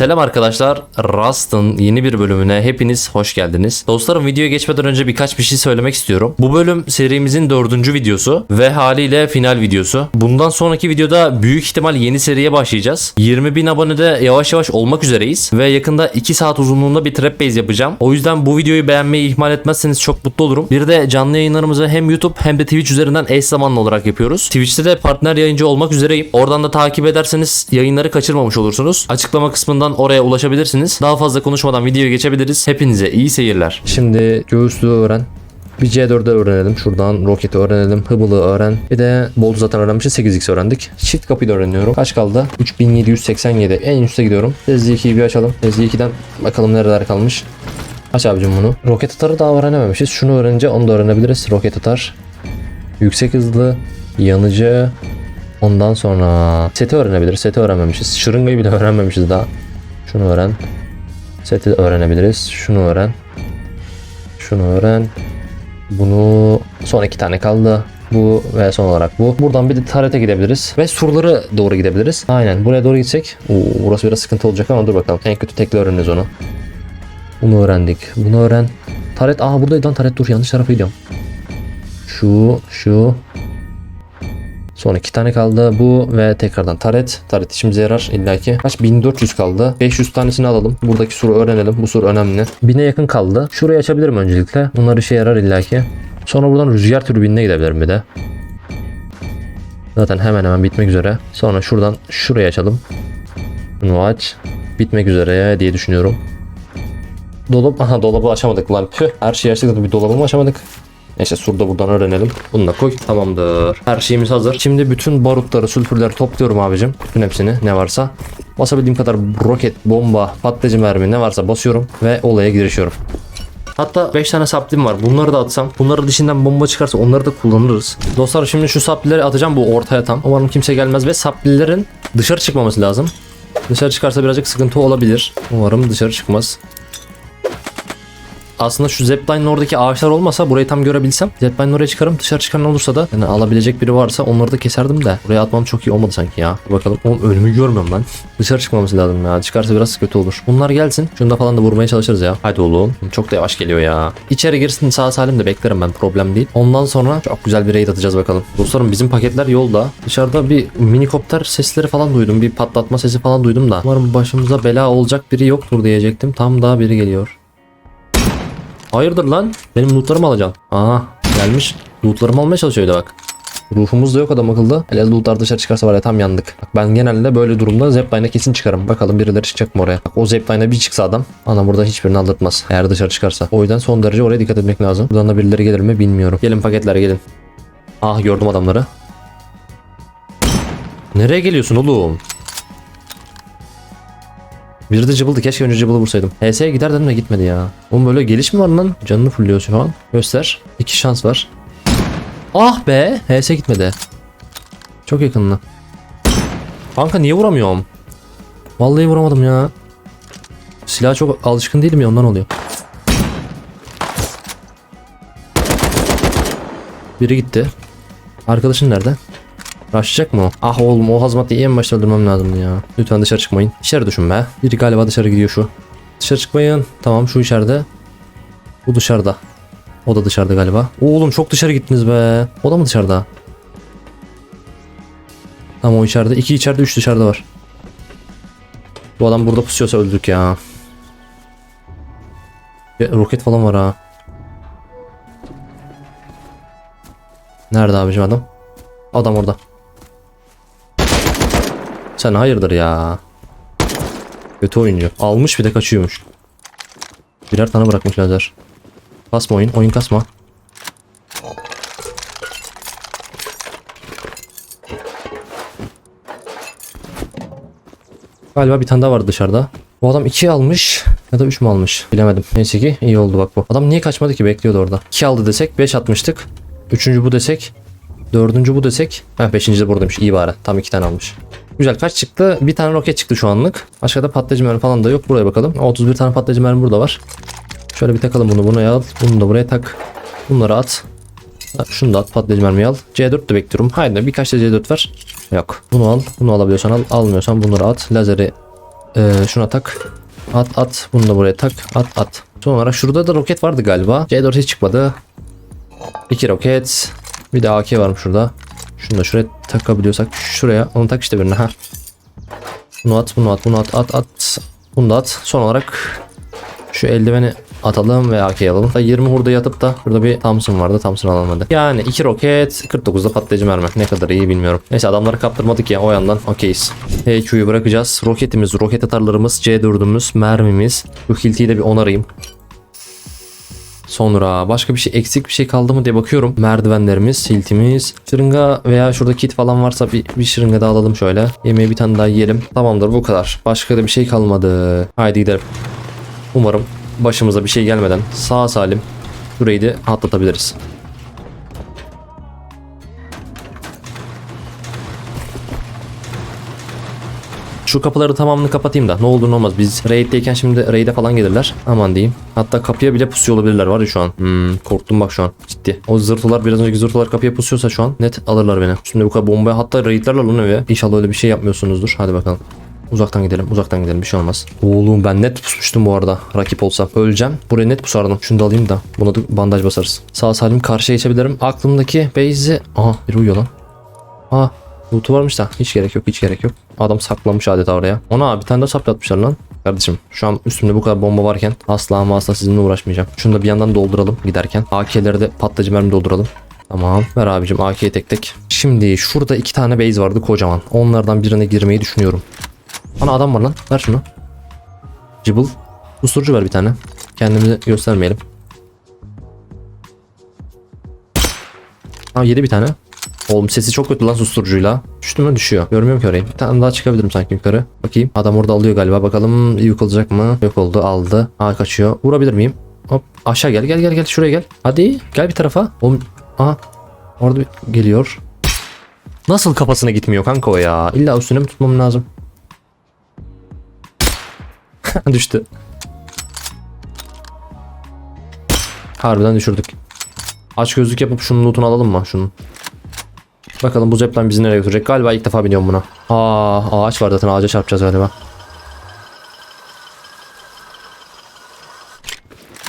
Selam arkadaşlar. Rust'ın yeni bir bölümüne hepiniz hoş geldiniz. Dostlarım videoya geçmeden önce birkaç bir şey söylemek istiyorum. Bu bölüm serimizin dördüncü videosu ve haliyle final videosu. Bundan sonraki videoda büyük ihtimal yeni seriye başlayacağız. 20 bin abonede yavaş yavaş olmak üzereyiz ve yakında 2 saat uzunluğunda bir trap base yapacağım. O yüzden bu videoyu beğenmeyi ihmal etmezseniz çok mutlu olurum. Bir de canlı yayınlarımızı hem YouTube hem de Twitch üzerinden eş zamanlı olarak yapıyoruz. Twitch'te de partner yayıncı olmak üzereyim. Oradan da takip ederseniz yayınları kaçırmamış olursunuz. Açıklama kısmından oraya ulaşabilirsiniz. Daha fazla konuşmadan videoya geçebiliriz. Hepinize iyi seyirler. Şimdi göğüslüğü öğren. Bir C4'ü öğrenelim. Şuradan roketi öğrenelim. Hıbılı öğren. Bir de boltu zaten öğrenmişiz. 8x öğrendik. Çift kapıyı da öğreniyorum. Kaç kaldı? 3787. En üste gidiyorum. Tezli 2'yi bir açalım. Tezli 2'den bakalım nereler kalmış. Aç abicim bunu. Roket atarı daha öğrenememişiz. Şunu öğrenince onu da öğrenebiliriz. Roket atar. Yüksek hızlı. Yanıcı. Ondan sonra seti öğrenebiliriz. Seti öğrenmemişiz. Şırıngayı bile öğrenmemişiz daha. Şunu öğren. Seti öğrenebiliriz. Şunu öğren. Şunu öğren. Bunu son iki tane kaldı. Bu ve son olarak bu. Buradan bir de tarete gidebiliriz. Ve surlara doğru gidebiliriz. Aynen. Buraya doğru gitsek. Oo, burası biraz sıkıntı olacak ama dur bakalım. En kötü tekli öğreniriz onu. Bunu öğrendik. Bunu öğren. Taret. Aa buradaydı lan taret. Dur yanlış tarafa gidiyorum. Şu, şu. Son iki tane kaldı. Bu ve tekrardan taret. Taret işimize yarar illaki. Kaç? 1400 kaldı. 500 tanesini alalım. Buradaki soru öğrenelim. Bu soru önemli. 1000'e yakın kaldı. Şurayı açabilirim öncelikle. Bunlar işe yarar illaki. Sonra buradan rüzgar türbinine gidebilirim bir de. Zaten hemen hemen bitmek üzere. Sonra şuradan şurayı açalım. Bunu aç. Bitmek üzere diye düşünüyorum. Dolap, aha dolabı açamadık lan. Tüh. Her şeyi açtık da bir dolabı mı açamadık? Neyse surda buradan öğrenelim. Bunu da koy. Tamamdır. Her şeyimiz hazır. Şimdi bütün barutları, sülfürleri topluyorum abicim. Bütün hepsini ne varsa. Basabildiğim kadar roket, bomba, patlayıcı mermi ne varsa basıyorum ve olaya girişiyorum. Hatta 5 tane saplim var. Bunları da atsam. Bunları dışından bomba çıkarsa onları da kullanırız. Dostlar şimdi şu saplileri atacağım bu ortaya tam. Umarım kimse gelmez ve saplilerin dışarı çıkmaması lazım. Dışarı çıkarsa birazcık sıkıntı olabilir. Umarım dışarı çıkmaz. Aslında şu zipline'ın oradaki ağaçlar olmasa burayı tam görebilsem zipline'ın oraya çıkarım dışarı çıkan olursa da yani alabilecek biri varsa onları da keserdim de buraya atmam çok iyi olmadı sanki ya. Bakalım oğlum önümü görmüyorum ben. dışarı çıkmamız lazım ya çıkarsa biraz kötü olur. Bunlar gelsin şunda falan da vurmaya çalışırız ya. Hadi oğlum çok da yavaş geliyor ya. İçeri girsin sağ salim de beklerim ben problem değil. Ondan sonra çok güzel bir raid atacağız bakalım. Dostlarım bizim paketler yolda. Dışarıda bir minikopter sesleri falan duydum. Bir patlatma sesi falan duydum da. Umarım başımıza bela olacak biri yoktur diyecektim. Tam daha biri geliyor. Hayırdır lan? Benim lootlarımı alacaksın. Aha gelmiş. Lootlarımı almaya çalışıyordu bak. Ruhumuz da yok adam akıllı. Hele lootlar dışarı çıkarsa var ya tam yandık. Bak ben genelde böyle durumda zipline'a kesin çıkarım. Bakalım birileri çıkacak mı oraya. Bak o zipline'a bir çıksa adam. Ana burada hiçbirini aldırtmaz. Eğer dışarı çıkarsa. O yüzden son derece oraya dikkat etmek lazım. Buradan da birileri gelir mi bilmiyorum. Gelin paketler gelin. Ah gördüm adamları. Nereye geliyorsun oğlum? Bir de cıbıldı. Keşke önce cıbılı vursaydım. HS'ye gider dedim de gitmedi ya. Oğlum böyle geliş mi var lan? Canını fulluyor şu an. Göster. İki şans var. Ah be. HS gitmedi. Çok yakınlı. Kanka niye vuramıyorum? Vallahi vuramadım ya. Silah çok alışkın değilim ya ondan oluyor. Biri gitti. Arkadaşın nerede? Başlayacak mı o? Ah oğlum o hazmatı en başta öldürmem lazımdı ya. Lütfen dışarı çıkmayın. İçeri düşün be. Biri galiba dışarı gidiyor şu. Dışarı çıkmayın. Tamam şu içeride. Bu dışarıda. O da dışarıda galiba. Oğlum çok dışarı gittiniz be. O da mı dışarıda? Tamam o içeride. İki içeride üç dışarıda var. Bu adam burada pusuyorsa öldük ya. Ya, roket falan var ha. Nerede abicim adam? Adam orada. Sen hayırdır ya. Kötü oyuncu. Almış bir de kaçıyormuş. Birer tane bırakmış lazer. Kasma oyun. Oyun kasma. Galiba bir tane daha vardı dışarıda. Bu adam 2 almış ya da 3 mü almış bilemedim. Neyse ki iyi oldu bak bu. Adam niye kaçmadı ki bekliyordu orada. 2 aldı desek 5 atmıştık. Üçüncü bu desek. Dördüncü bu desek. Ha beşinci de buradaymış iyi bari. Tam iki tane almış. Güzel kaç çıktı? Bir tane roket çıktı şu anlık. Başka da patlayıcı mermi falan da yok. Buraya bakalım. 31 tane patlayıcı mermi burada var. Şöyle bir takalım bunu. Bunu al. Bunu da buraya tak. Bunları at. Şunu da at. Patlayıcı mermiyi al. C4 de bekliyorum. Haydi birkaç da C4 ver. Yok. Bunu al. Bunu alabiliyorsan al. Almıyorsan bunları at. Lazeri Ee, şuna tak. At at. Bunu da buraya tak. At at. Son olarak şurada da roket vardı galiba. C4 hiç çıkmadı. İki roket. Bir de AK varmış şurada. Şunu da şuraya takabiliyorsak şuraya. Onu tak işte birine. Ha. Bunu at, bunu at, bunu at, at, at. Bunu da at. Son olarak şu eldiveni atalım ve AK'yi alalım. Da 20 hurda yatıp da burada bir Thompson vardı. Thompson alamadı. Yani 2 roket 49'da patlayıcı mermi. Ne kadar iyi bilmiyorum. Neyse adamları kaptırmadık ya o yandan okeyiz. HQ'yu bırakacağız. Roketimiz, roket atarlarımız, C4'ümüz, mermimiz. Bu hiltiyi de bir onarayım. Sonra başka bir şey eksik bir şey kaldı mı diye bakıyorum. Merdivenlerimiz, hiltimiz, şırınga veya şurada kit falan varsa bir, bir şırınga daha alalım şöyle. Yemeği bir tane daha yiyelim. Tamamdır bu kadar. Başka da bir şey kalmadı. Haydi gidelim. Umarım başımıza bir şey gelmeden sağ salim burayı da atlatabiliriz. Şu kapıları tamamını kapatayım da ne olur ne olmaz. Biz raid'deyken şimdi raid'e falan gelirler. Aman diyeyim. Hatta kapıya bile pusuyor olabilirler var ya şu an. Hmm, korktum bak şu an. Ciddi. O zırhlılar biraz önceki zırhlılar kapıya pusuyorsa şu an net alırlar beni. Şimdi bu kadar bombaya hatta raid'lerler lan eve. İnşallah öyle bir şey yapmıyorsunuzdur. Hadi bakalım. Uzaktan gidelim, uzaktan gidelim bir şey olmaz. Oğlum ben net pusmuştum bu arada rakip olsam. Öleceğim. Buraya net pusardım. Şunu da alayım da. Buna da bandaj basarız. Sağ salim karşıya geçebilirim. Aklımdaki base'i... Aha biri uyuyor lan. Aa loot'u varmış da hiç gerek yok hiç gerek yok. Adam saklamış adeta oraya. Ona bir tane de saplatmışlar lan. Kardeşim şu an üstümde bu kadar bomba varken asla ama asla sizinle uğraşmayacağım. Şunu da bir yandan dolduralım giderken. AK'leri de patlayıcı mermi dolduralım. Tamam ver abicim AK'yi tek tek. Şimdi şurada iki tane base vardı kocaman. Onlardan birine girmeyi düşünüyorum. Ana adam var lan. Ver şunu. Cıbıl. Usturucu ver bir tane. Kendimizi göstermeyelim. Tamam yedi bir tane. Oğlum sesi çok kötü lan susturucuyla. Düştü mü düşüyor. Görmüyorum ki orayı. Bir tane daha çıkabilirim sanki yukarı. Bakayım. Adam orada alıyor galiba. Bakalım yok olacak mı? Yok oldu aldı. Ha kaçıyor. Vurabilir miyim? Hop aşağı gel gel gel gel şuraya gel. Hadi gel bir tarafa. Oğlum aha orada bir geliyor. Nasıl kafasına gitmiyor kanka o ya? İlla üstüne mi tutmam lazım? Düştü. Harbiden düşürdük. Aç gözlük yapıp şunun lootunu alalım mı? Şunun. Bakalım bu zeplen bizi nereye götürecek? Galiba ilk defa biniyorum buna. Aa, ağaç var zaten ağaca çarpacağız galiba.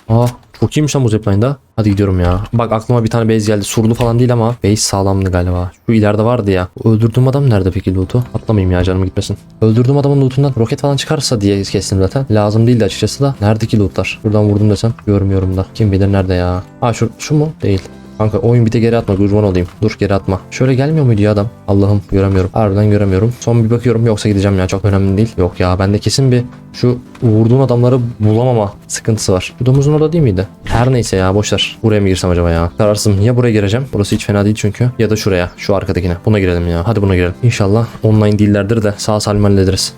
Aa, çok iyiymiş lan bu zepline'da. Hadi gidiyorum ya. Bak aklıma bir tane base geldi. Surlu falan değil ama base sağlamdı galiba. Şu ileride vardı ya. Öldürdüğüm adam nerede peki loot'u? Atlamayayım ya canım gitmesin. Öldürdüğüm adamın loot'undan roket falan çıkarsa diye kestim zaten. Lazım değildi açıkçası da. Neredeki loot'lar? Buradan vurdum desem görmüyorum da. Kim bilir nerede ya? Ha şu, şu mu? Değil. Kanka oyun bite geri atma kurban olayım. Dur geri atma. Şöyle gelmiyor muydu ya adam? Allah'ım göremiyorum. Harbiden göremiyorum. Son bir bakıyorum yoksa gideceğim ya çok önemli değil. Yok ya bende kesin bir şu vurduğun adamları bulamama sıkıntısı var. Bu domuzun orada değil miydi? Her neyse ya boşver. Buraya mı girsem acaba ya? Kararsızım. Ya buraya gireceğim. Burası hiç fena değil çünkü. Ya da şuraya. Şu arkadakine. Buna girelim ya. Hadi buna girelim. İnşallah online değillerdir de sağ salim hallederiz.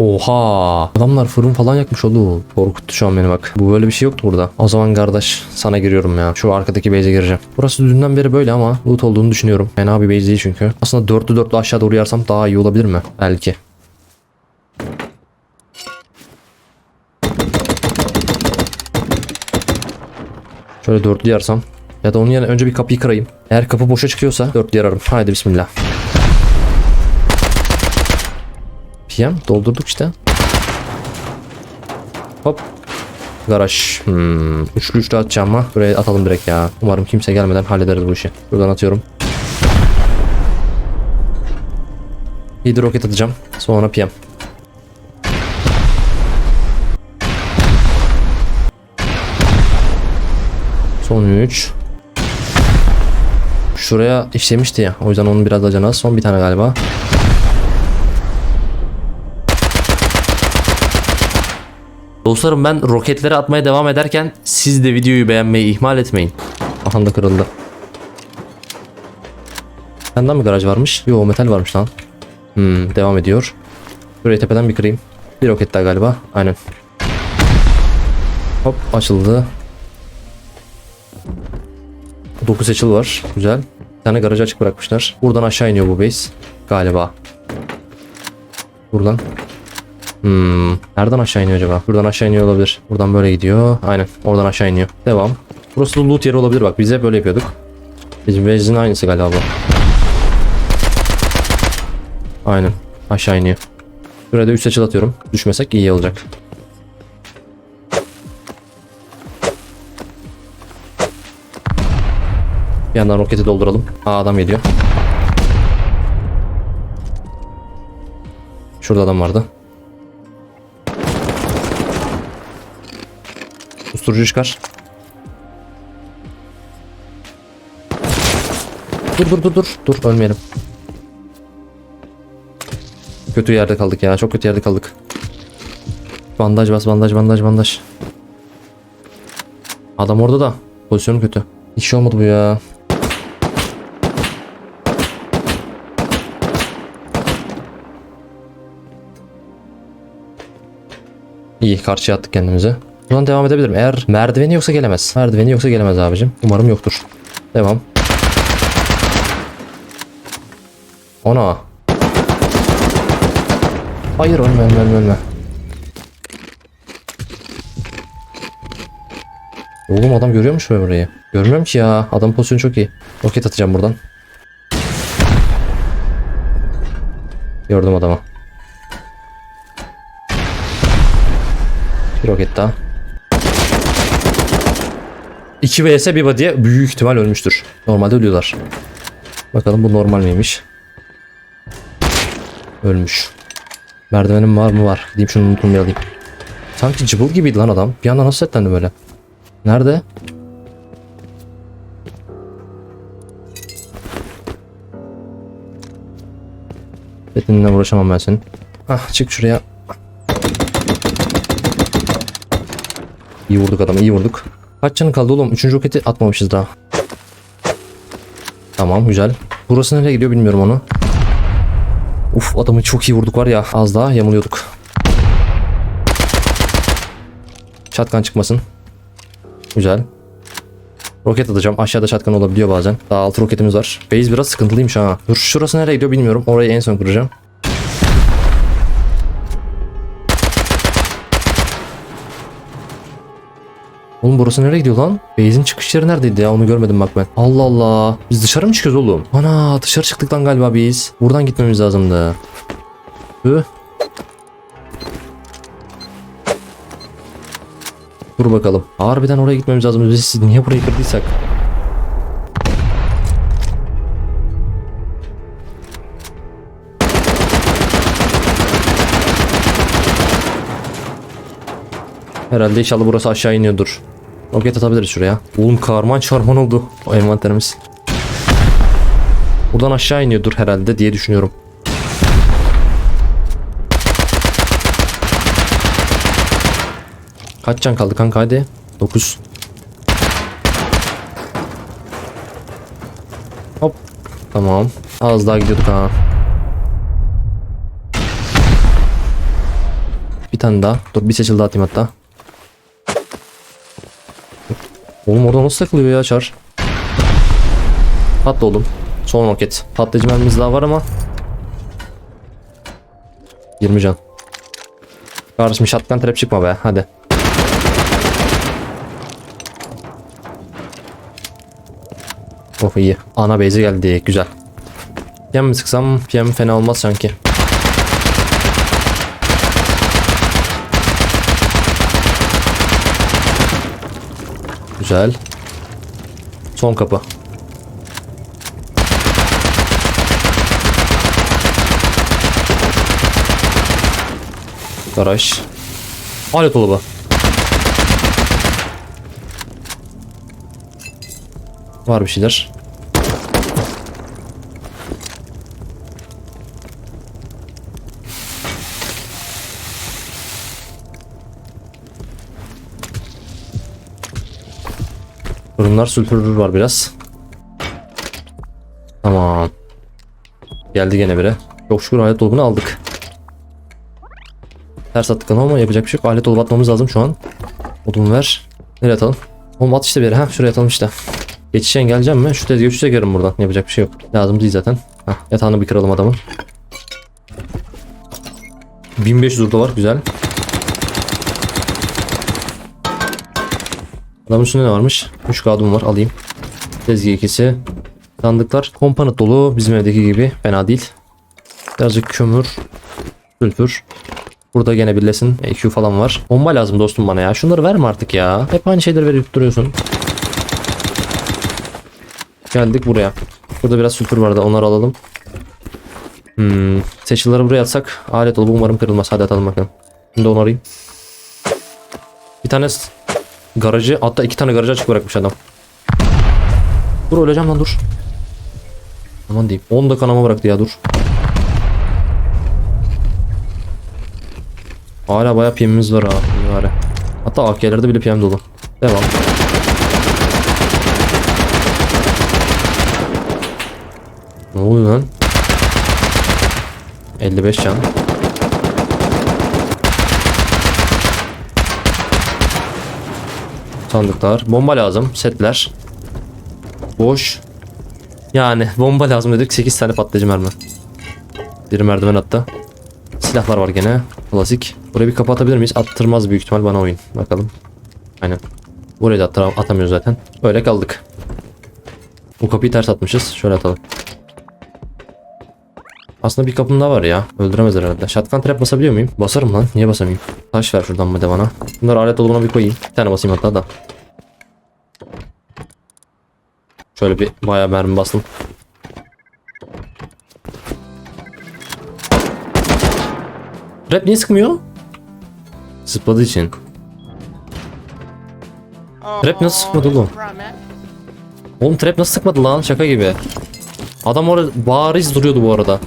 Oha! Adamlar fırın falan yakmış oğlum. Korkuttu şu an beni bak. Bu böyle bir şey yoktu burada. O zaman kardeş sana giriyorum ya. Şu arkadaki base'e gireceğim. Burası dünden beri böyle ama loot olduğunu düşünüyorum. Fena bir base değil çünkü. Aslında dörtlü dörtlü aşağı doğru yarsam daha iyi olabilir mi? Belki. Şöyle dörtlü yarsam. Ya da onun yerine önce bir kapıyı kırayım. Eğer kapı boşa çıkıyorsa dörtlü yararım. Haydi bismillah. PM doldurduk işte. Hop. Garaj. Hmm. Üçlü üçlü atacağım ama buraya atalım direkt ya. Umarım kimse gelmeden hallederiz bu işi. Buradan atıyorum. Hidro roket atacağım. Sonra PM. Son 3. Şuraya işlemişti ya. O yüzden onun biraz da canı az. Son bir tane galiba. Dostlarım ben roketleri atmaya devam ederken siz de videoyu beğenmeyi ihmal etmeyin. Aha da kırıldı. Senden mi garaj varmış? Yo metal varmış lan. Hmm, devam ediyor. Burayı tepeden bir kırayım. Bir roket daha galiba. Aynen. Hop açıldı. 9 seçil var. Güzel. Bir tane garajı açık bırakmışlar. Buradan aşağı iniyor bu base. Galiba. Buradan. Hmm. Nereden aşağı iniyor acaba? Buradan aşağı iniyor olabilir. Buradan böyle gidiyor. Aynen. Oradan aşağı iniyor. Devam. Burası da loot yeri olabilir bak. Biz hep böyle yapıyorduk. Bizim base'in aynısı galiba. Aynen. Aşağı iniyor. Şuraya da 3 seçil atıyorum. Düşmesek iyi olacak. Bir yandan roketi dolduralım. Aa adam geliyor. Şurada adam vardı. Usturucu çıkar. Dur dur dur dur. Dur ölmeyelim. Kötü yerde kaldık ya. Çok kötü yerde kaldık. Bandaj bas bandaj bandaj bandaj. Adam orada da. Pozisyonu kötü. Hiç şey olmadı bu ya. İyi karşıya attık kendimizi. Buradan devam edebilirim. Eğer merdiveni yoksa gelemez. Merdiveni yoksa gelemez abicim. Umarım yoktur. Devam. Ona. Hayır ölme ölme ölme ölme. Oğlum adam görüyormuş mu burayı? Görmüyorum ki ya. Adam pozisyonu çok iyi. Roket atacağım buradan. Gördüm adamı. Bir roket daha. 2 vs bir body'ye büyük ihtimal ölmüştür. Normalde ölüyorlar. Bakalım bu normal miymiş? Ölmüş. Merdivenim var mı var. Gideyim şunu unutmayı alayım. Sanki cıbıl gibiydi lan adam. Bir anda nasıl setlendi böyle? Nerede? Bedenine uğraşamam ben senin. Ah çık şuraya. İyi vurduk adamı iyi vurduk. Kaç canı kaldı oğlum? Üçüncü roketi atmamışız daha. Tamam güzel. Burası nereye gidiyor bilmiyorum onu. Uf adamı çok iyi vurduk var ya. Az daha yamuluyorduk. Çatkan çıkmasın. Güzel. Roket atacağım. Aşağıda çatkan olabiliyor bazen. Daha altı roketimiz var. Base biraz sıkıntılıymış ha. Dur şurası nereye gidiyor bilmiyorum. Orayı en son kuracağım. Oğlum burası nereye gidiyor lan? Base'in çıkış yeri neredeydi ya onu görmedim bak ben. Allah Allah. Biz dışarı mı çıkıyoruz oğlum? Ana dışarı çıktık lan galiba biz. Buradan gitmemiz lazımdı. Hı? Dur bakalım. Harbiden oraya gitmemiz lazım. Biz niye burayı kırdıysak? Herhalde inşallah burası aşağı iniyordur. Roket atabiliriz şuraya. Oğlum karman çarman oldu o envanterimiz. Buradan aşağı iniyordur herhalde diye düşünüyorum. Kaç can kaldı kanka hadi. 9. Hop. Tamam. Az daha gidiyorduk ha. Bir tane daha. Dur bir seçil daha atayım hatta. Oğlum orada nasıl takılıyor ya çar? Patla oğlum. Son roket. Patlayıcı mermimiz daha var ama. 20 can. Kardeşim shotgun trap çıkma be hadi. Oh iyi. Ana base'e geldi. Güzel. PM mi sıksam PM fena olmaz sanki. Güzel. Son kapı. Garaj. Alet dolabı. Var bir şeyler. Fırınlar sülfürür var biraz. Tamam. Geldi gene biri. Çok şükür alet dolabını aldık. Ters attık ama yapacak bir şey yok. Alet dolabı atmamız lazım şu an. Odun ver. Nereye atalım? Oğlum at işte bir yere. Ha şuraya atalım işte. Geçişe engelleyeceğim mi? Şu tezgahı çekerim buradan. Yapacak bir şey yok. Lazım değil zaten. Heh, yatağını bir kıralım adamın. 1500 urda var. Güzel. Adamın üstünde ne varmış? 3 kağıdım var. Alayım. Tezgah ikisi. Sandıklar. Komponent dolu. Bizim evdeki gibi. Fena değil. Birazcık kömür. Sülfür. Burada gene birlesin. EQ falan var. Bomba lazım dostum bana ya. Şunları verme artık ya. Hep aynı şeyleri verip duruyorsun. Geldik buraya. Burada biraz sülfür vardı. Onları alalım. Hmm. Seçilleri buraya atsak alet olup umarım kırılmaz. Hadi atalım bakalım. Şimdi onu arayayım. Bir tane garajı hatta iki tane garajı açık bırakmış adam. Dur öleceğim lan dur. Aman diyeyim. 10 da kanama bıraktı ya dur. Hala bayağı PM'imiz var ha. bari. Hatta AK'lerde bile PM dolu. Devam. Ne oluyor lan? 55 can. Sandıklar. Bomba lazım. Setler. Boş. Yani bomba lazım dedik. 8 tane patlayıcı mermi. Bir merdiven attı. Silahlar var gene. Klasik. Burayı bir kapatabilir miyiz? Attırmaz büyük ihtimal bana oyun. Bakalım. Aynen. Burayı da atamıyoruz zaten. Öyle kaldık. Bu kapıyı ters atmışız. Şöyle atalım. Aslında bir kapım daha var ya. Öldüremezler herhalde. Shotgun trap basabiliyor muyum? Basarım lan. Niye basamayayım? Taş ver şuradan de bana. Bunları alet dolabına bir koyayım. Bir tane basayım hatta da. Şöyle bir bayağı mermi bastım. Rap niye sıkmıyor? Zıpladığı için. Trap nasıl sıkmadı oğlum? Oğlum trap nasıl sıkmadı lan? Şaka gibi. Adam orada bariz duruyordu bu arada.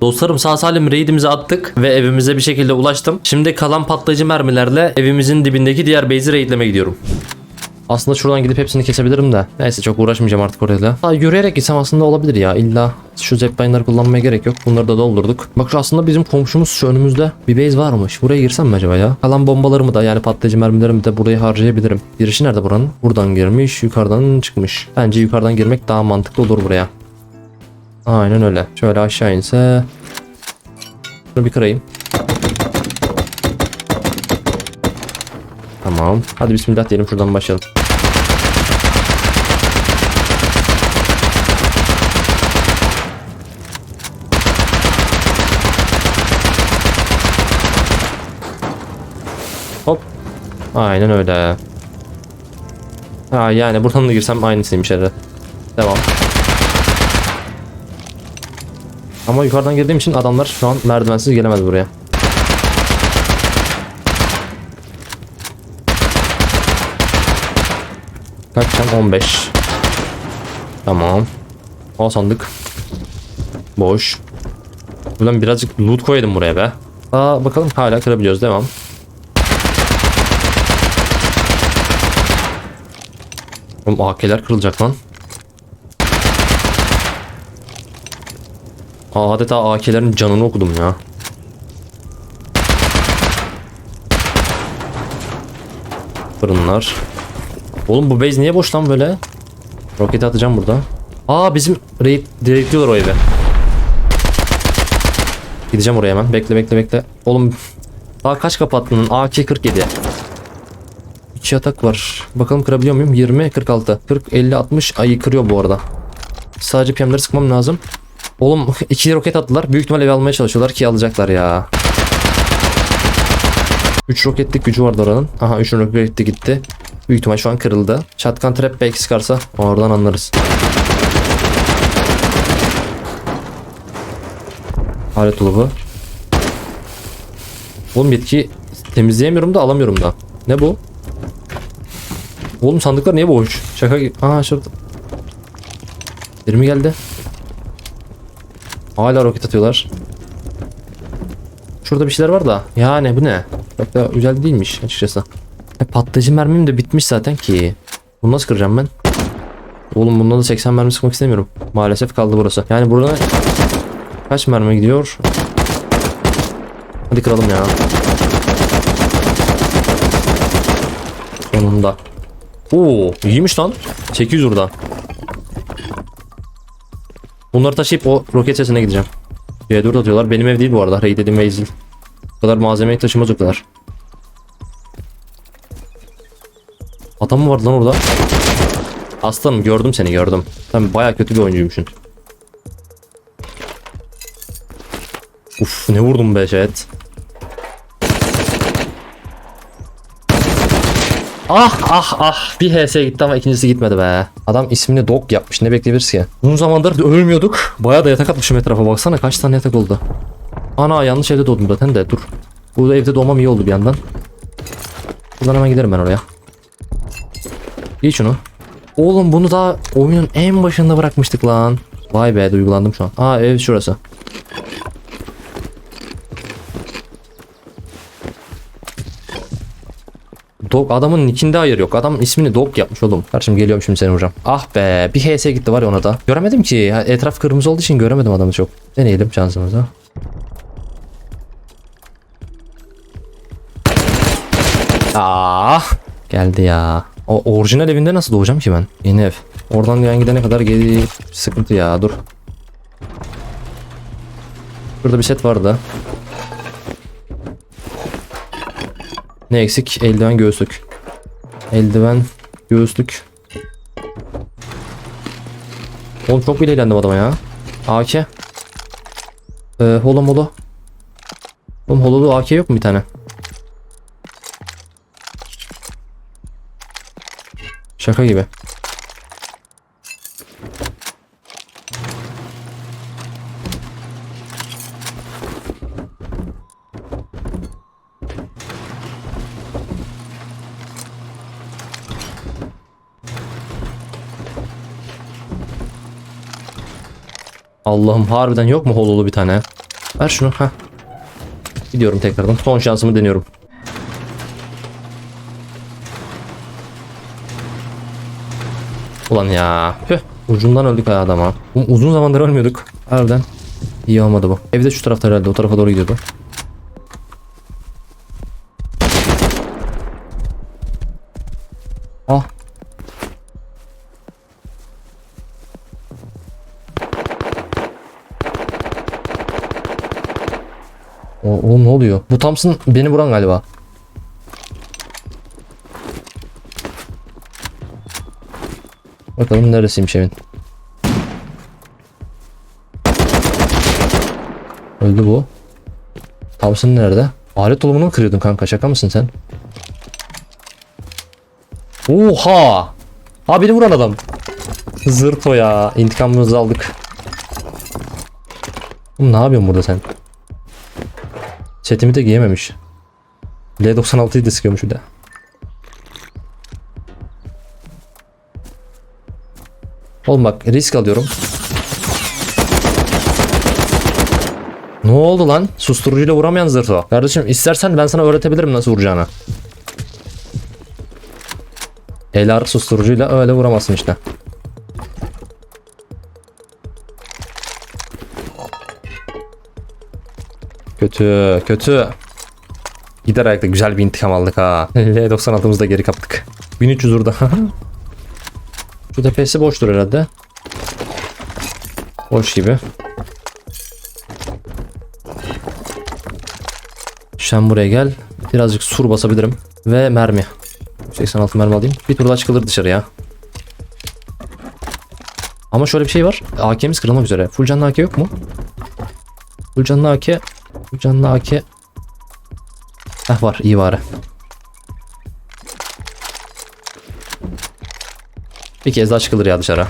Dostlarım sağ salim raidimizi attık ve evimize bir şekilde ulaştım. Şimdi kalan patlayıcı mermilerle evimizin dibindeki diğer base'i raidleme gidiyorum. Aslında şuradan gidip hepsini kesebilirim de. Neyse çok uğraşmayacağım artık orayla. Ha, yürüyerek gitsem aslında olabilir ya. İlla şu zepline'ları kullanmaya gerek yok. Bunları da doldurduk. Bak şu aslında bizim komşumuz şu önümüzde bir base varmış. Buraya girsem mi acaba ya? Kalan bombalarımı da yani patlayıcı mermilerimi de buraya harcayabilirim. Girişi nerede buranın? Buradan girmiş, yukarıdan çıkmış. Bence yukarıdan girmek daha mantıklı olur buraya. Aynen öyle. Şöyle aşağı inse. Şunu bir kırayım. Tamam. Hadi bismillah diyelim şuradan başlayalım. Hop. Aynen öyle. Ha yani buradan da girsem aynısıymış herhalde. Devam. Ama yukarıdan girdiğim için adamlar şu an merdivensiz gelemez buraya. Kaç can? 15. Tamam. O sandık. Boş. Buradan birazcık loot koyalım buraya be. Aa bakalım hala kırabiliyoruz. Devam. Oğlum AK'ler kırılacak lan. Adeta AK'lerin canını okudum ya. Fırınlar. Oğlum bu base niye boş lan böyle? Roket atacağım burada. Aa bizim raid direkliyorlar o eve. Gideceğim oraya hemen. Bekle bekle bekle. Oğlum daha kaç kapattın? AK-47. İki atak var. Bakalım kırabiliyor muyum? 20, 46. 40, 50, 60. Ayı kırıyor bu arada. Sadece PM'leri sıkmam lazım. Oğlum iki roket attılar. Büyük ihtimalle ev almaya çalışıyorlar ki alacaklar ya. 3 roketlik gücü vardı oranın. Aha 3 roketli gitti. Büyük ihtimal şu an kırıldı. Shotgun trap belki sıkarsa oradan anlarız. Alet dolabı. Oğlum yetki temizleyemiyorum da alamıyorum da. Ne bu? Oğlum sandıklar niye boş? Şaka gibi. Aa şurada. Biri mi geldi? Hala roket atıyorlar. Şurada bir şeyler var da. Yani bu ne? Çok da güzel değilmiş açıkçası. E, patlayıcı mermim de bitmiş zaten ki. Bunu nasıl kıracağım ben? Oğlum bundan da 80 mermi sıkmak istemiyorum. Maalesef kaldı burası. Yani burada kaç mermi gidiyor? Hadi kıralım ya. Sonunda. Oo, iyiymiş lan. 800 burada. Bunları taşıyıp o roket sesine gideceğim. C4 atıyorlar. Benim ev değil bu arada. Raid dediğim ev değil. Bu kadar malzemeyi taşımaz o kadar. Adam mı vardı lan orada? Aslanım gördüm seni gördüm. Sen baya kötü bir oyuncuymuşsun. Uf Ne vurdum be Jet. Ah ah ah bir HS gitti ama ikincisi gitmedi be. Adam ismini Dog yapmış ne bekleyebiliriz ki? Uzun zamandır ölmüyorduk. Bayağı da yatak atmışım etrafa baksana kaç tane yatak oldu. Ana yanlış evde doğdum zaten de dur. Burada evde doğmam iyi oldu bir yandan. Buradan hemen giderim ben oraya. İyi şunu. Oğlum bunu da oyunun en başında bırakmıştık lan. Vay be duygulandım şu an. Aa ev şurası. Dog adamın nickinde hayır yok. Adam ismini Dog yapmış oğlum. Kardeşim geliyorum şimdi seni vuracağım. Ah be bir HS gitti var ya ona da. Göremedim ki. Etraf kırmızı olduğu için göremedim adamı çok. Deneyelim şansımızı. Ah geldi ya. O orijinal evinde nasıl doğacağım ki ben? Yeni ev. Oradan yan gidene kadar geri sıkıntı ya dur. Burada bir set vardı. Ne eksik? Eldiven göğüslük. Eldiven göğüslük. Oğlum çok bile eğlendim adama ya. AK. Ee, holo molo. Oğlum hololu AK yok mu bir tane? Şaka gibi. Allah'ım harbiden yok mu hololu bir tane? Ver şunu ha. Gidiyorum tekrardan. Son şansımı deniyorum. Ulan ya. Püh. Ucundan öldük ha adama. Uzun zamandır ölmüyorduk. Harbiden. İyi olmadı bu. Evde şu tarafta herhalde. O tarafa doğru gidiyordu. Oluyor? Bu Thompson beni vuran galiba. Bakalım neresiymiş evin. Öldü bu. Thompson nerede? Alet dolabını mı kırıyordun kanka? Şaka mısın sen? Oha! Ha beni vuran adam. Zırto ya. İntikamımızı aldık. Oğlum ne yapıyorsun burada sen? Setimi de giyememiş. L96'yı da sıkıyormuş bir de. Oğlum bak risk alıyorum. Ne oldu lan? Susturucuyla vuramayan zırto. Kardeşim istersen ben sana öğretebilirim nasıl vuracağını. Elar susturucuyla öyle vuramazsın işte. Kötü, kötü. Gider ayakta güzel bir intikam aldık ha. L96'mızı da geri kaptık. 1300 orada. Şu tepesi boştur herhalde. Boş gibi. Sen buraya gel. Birazcık sur basabilirim. Ve mermi. 86 mermi alayım. Bir tur çıkılır dışarıya. Ama şöyle bir şey var. AK'miz kırılmak üzere. Full canlı AK yok mu? Full canlı AK. Full canlı AK. Heh var iyi bari. Bir kez daha çıkılır ya dışarı.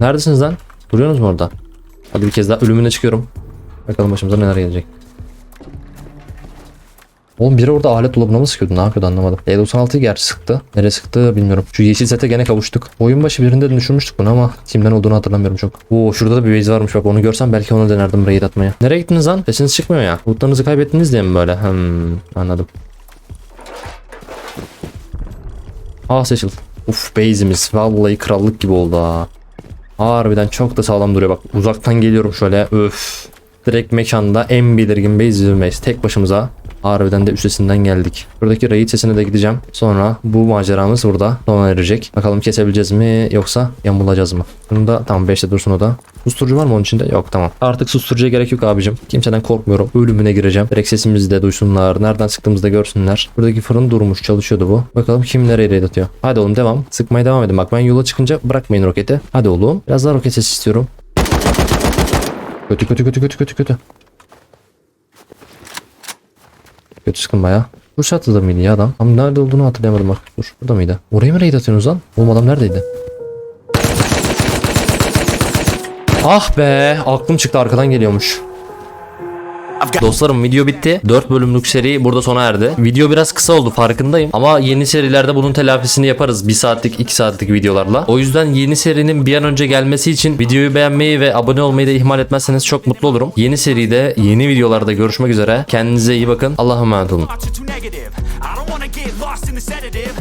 Neredesiniz lan? Duruyorsunuz mu orada? Hadi bir kez daha ölümüne çıkıyorum. Bakalım başımıza neler gelecek. Oğlum biri orada alet dolabına mı sıkıyordu? Ne yapıyordu anlamadım. D96'yı gerçi sıktı. Nereye sıktı bilmiyorum. Şu yeşil sete gene kavuştuk. Oyun başı birinde de düşürmüştük bunu ama kimden olduğunu hatırlamıyorum çok. Oo şurada da bir base varmış bak onu görsem belki onu denerdim raid atmaya. Nereye gittiniz lan? Sesiniz çıkmıyor ya. Lootlarınızı kaybettiniz diye mi böyle? Hmm, anladım. Ah seçil. Uf base'imiz vallahi krallık gibi oldu ha. Harbiden çok da sağlam duruyor bak. Uzaktan geliyorum şöyle. Öf. Direkt mekanda en belirgin base. Tek başımıza. Harbiden de üstesinden geldik. Buradaki raid sesine de gideceğim. Sonra bu maceramız burada sona erecek. Bakalım kesebileceğiz mi yoksa yamulacağız mı? Bunu da tamam 5'te dursun o da. Susturucu var mı onun içinde? Yok tamam. Artık susturucuya gerek yok abicim. Kimseden korkmuyorum. Ölümüne gireceğim. Direkt sesimizi de duysunlar. Nereden sıktığımızı da görsünler. Buradaki fırın durmuş çalışıyordu bu. Bakalım kim nereye raid atıyor. Hadi oğlum devam. Sıkmaya devam edin. Bak ben yola çıkınca bırakmayın roketi. Hadi oğlum. Biraz daha roket sesi istiyorum. Kötü kötü kötü kötü kötü kötü. Kötü sıkın baya. Bu çatıda mıydı ya adam? Ama nerede olduğunu hatırlayamadım bak. Dur burada mıydı? Oraya mı raid atıyorsunuz lan? Oğlum adam neredeydi? Ah be aklım çıktı arkadan geliyormuş. Dostlarım video bitti. 4 bölümlük seri burada sona erdi. Video biraz kısa oldu farkındayım. Ama yeni serilerde bunun telafisini yaparız. 1 saatlik 2 saatlik videolarla. O yüzden yeni serinin bir an önce gelmesi için videoyu beğenmeyi ve abone olmayı da ihmal etmezseniz çok mutlu olurum. Yeni seride yeni videolarda görüşmek üzere. Kendinize iyi bakın. Allah'a emanet olun.